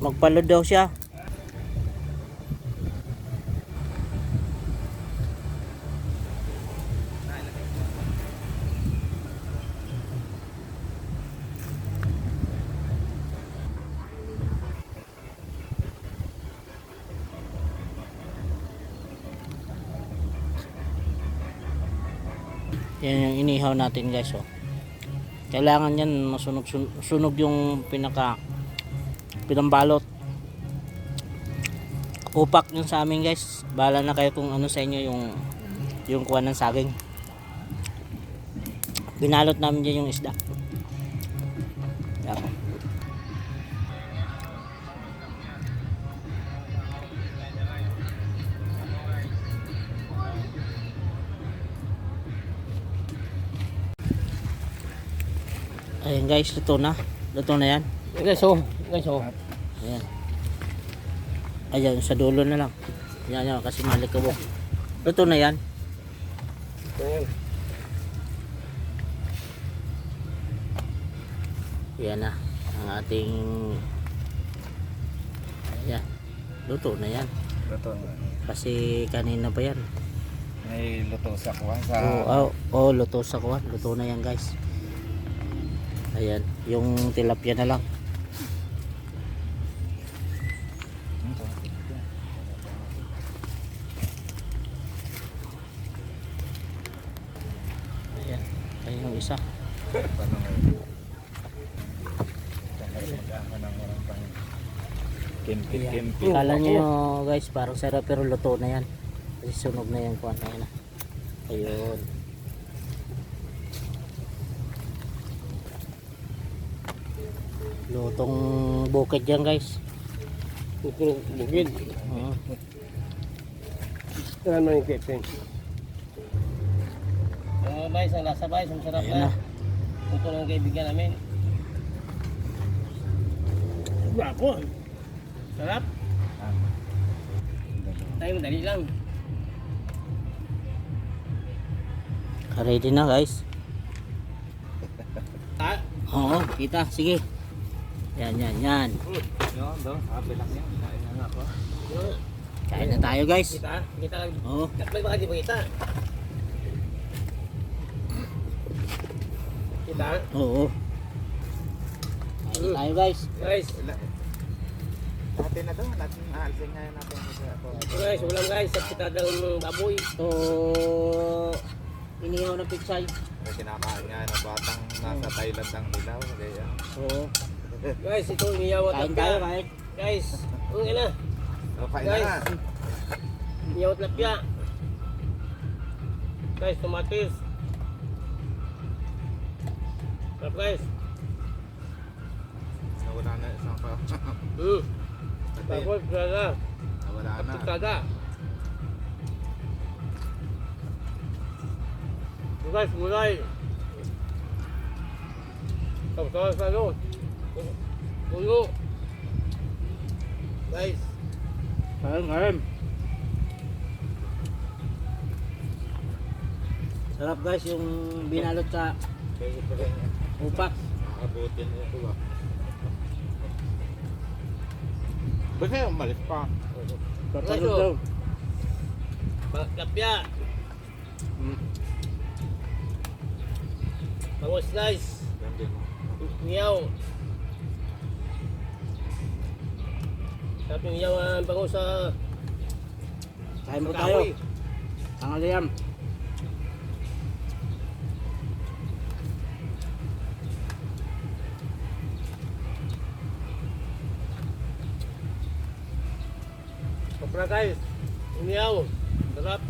Magpalo daw siya. Yan yung inihaw natin guys oh. Kailangan yan masunog sun- sunog yung pinaka pinambalot. Upak yun sa amin guys. Bahala na kayo kung ano sa inyo yung yung kuha ng saging. Binalot namin dyan yung isda. Yan. Ayan guys, luto na. Luto na yan. Guys, oh. Guys, oh. Ayan. Ayan, sa dulo na lang. Yan, yan, kasi malikabok. Luto na yan. Ayan. Yan na. Ang ating... Ayan. Luto na yan. Luto. Kasi kanina pa yan. May luto sa kuwan sa... Oo, oh, oh, luto sa kuwan. Luto na yan guys. Ayan. Yung tilapia na lang. Yung isa. Kimpit. Kala nyo guys, parang sarap pero luto na yan. Kasi sunog na yung kuwan na yan. ah. Ayun. Lutong bukid yan guys. Tuturog bukid. Oo. Ano yung kipin? Ano ba isang lasa ba? Isang sarap Ayan na. na. Ito lang kaibigan namin. Bravo. Sarap. Tayo madali lang. Ready na guys. Ta. Oo, kita. Sige. Yan, yan, yan. Yun, do. Sabi lang yan. Kain na nga ako. Kain na tayo guys. Kita. Kita lang. Oo. May baka di ba kita? Kita. Oo. Kain na tayo guys. Guys. Natin na to. Natin aalsin ngayon natin. Guys, ulam guys. Sa kita ng baboy. So, inihaw na pigsay. May kinakain nga ng batang nasa Thailand ang dilaw. Kaya, Oo. Guys, ito niyaw at Kain tayo, kain. Guys, ang ina. so, kain Guys. na. Niyaw at lapya. Guys, tomatis. Sarap guys. Nawala na isang pa. Ate, Tapos, brada. Nawala na. Kaptikada. So guys, gulay. Tapos sa ano. Puno. Guys, Kain, kain. Sarap guys yung binalot sa Upak. Nakabutin niya ito ba? Ba't kaya umalis pa? Guys, daw. lapya. Mm. Bango slice. Niyaw. Yung niyaw ang bango sa Kain sa tayo. kahoy. Tangaliyam. Kopra guys. Niyaw. Sarap.